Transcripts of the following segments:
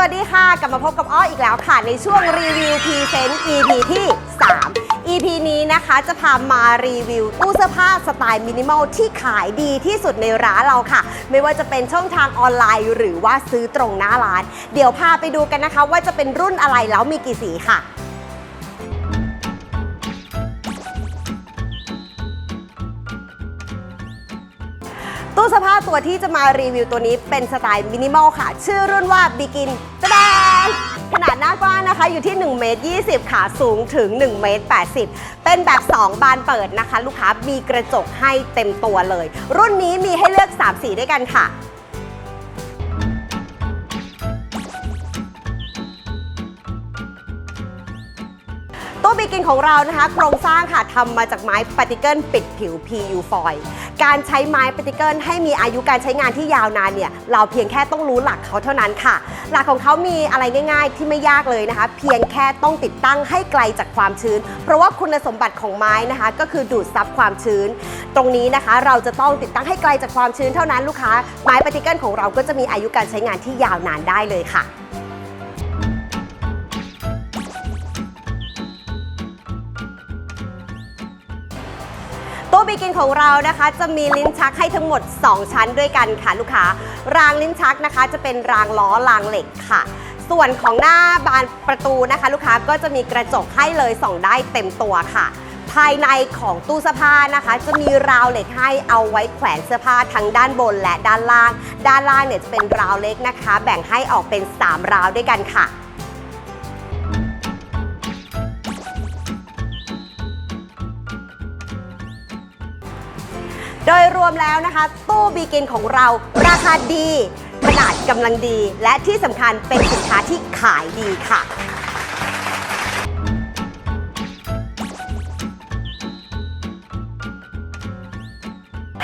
วัสดีค่ะ กลับมาพบกับอ้ออีกแล้วค่ะ ในช่วงรีวิวพรีเซนต์ EP ที่ 3 EP นี้นะคะจะพามารีวิวตู้เสื้อผ้าสไตล์มินิมอลที่ขายดีที่สุดในร้านเราค่ะ ไม่ว่าจะเป็นช่องทางออนไลน์ หรือว่าซื้อตรงหน้าร้าน เดี๋ยวพาไปดูกันนะคะ ว่าจะเป็นรุ่นอะไรแล้วมีกี่สีค่ะ ตู้เสื้อผ้าตัวที่จะมารีวิวตัวนี้เป็นสไตล์มินิมอลค่ะ ชื่อรุ่นว่าบิกินแดงขนาดหน้ากว้างนะคะอยู่ที่1เมตร20 ค่ะสูงถึง1เมตร80 เป็นแบบ 2 บานเปิดนะคะ ลูกค้ามีกระจกให้เต็มตัวเลย รุ่นนี้มีให้เลือก 3 สีด้วยกันค่ะ ตู้บีกินของเรานะคะ โครงสร้างค่ะทำมาจากไม้ปาร์ติเกิลปิดผิว PU ฟอยการใช้ไม้ปาร์ติเกิลให้มีอายุการใช้งานที่ยาวนานเนี่ยเราเพียงแค่ต้องรู้หลักเขาเท่านั้นค่ะ หลักของเขามีอะไรง่าย ๆ ที่ไม่ยากเลยนะคะ เพียงแค่ต้องติดตั้งให้ไกลจากความชื้น เพราะว่าคุณสมบัติของไม้นะคะ ก็คือดูดซับความชื้น ตรงนี้นะคะ เราจะต้องติดตั้งให้ไกลจากความชื้นเท่านั้นลูกค้า ไม้ปาร์ติเกิลของเราก็จะมีอายุการใช้งานที่ยาวนานได้เลยค่ะ ตู้บีกินของเรานะคะ จะมีลิ้นชักให้ทั้งหมด 2 ชั้นด้วยกันค่ะลูกค้า รางลิ้นชักนะคะ จะเป็นรางล้อรางเหล็กค่ะส่วนของหน้าบานประตูนะคะ ลูกค้าก็จะมีกระจกให้เลยส่องได้เต็มตัวค่ะ ภายในของตู้เสื้อผ้านะคะ จะมีราวเหล็กให้เอาไว้แขวนเสื้อผ้าทั้งด้านบนและด้านล่าง ด้านล่างเนี่ยจะเป็นราวเล็กนะคะ แบ่งให้ออกเป็น 3 ราวด้วยกันค่ะ โดยรวมแล้วนะคะ ตู้บีกินของเราราคาดี ขนาดกำลังดี และที่สำคัญเป็นสินค้าที่ขายดีค่ะ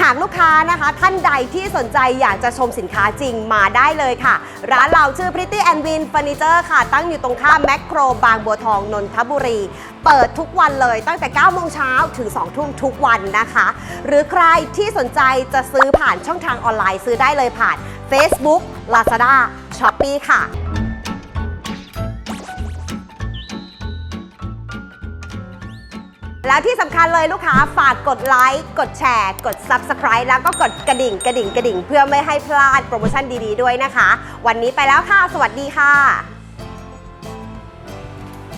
ากลูกค้านะคะ ท่านใดที่สนใจอยากจะชมสินค้าจริงมาได้เลยค่ะ ร้านเราชื่อ Pretty and Win Furniture ค่ะ ตั้งอยู่ตรงข้ามแมคโครบางบัวทองนนทบุรี เปิดทุกวันเลยตั้งแต่ 9 โมงเช้าถึง 2 ทุ่มทุกวันนะคะ หรือใครที่สนใจจะซื้อผ่านช่องทางออนไลน์ซื้อได้เลยผ่าน Facebook Lazada Shopee ค่ะ แล้วที่สำคัญเลยลูกค้าฝากกดไลค์ กดแชร์ กด Subscribe แล้วก็กดกระดิ่งกระดิ่งกระดิ่ง เพื่อไม่ให้พลาดโปรโมชั่นดีๆด้วยนะคะ วันนี้ไปแล้วค่ะ สวัสดีค่ะ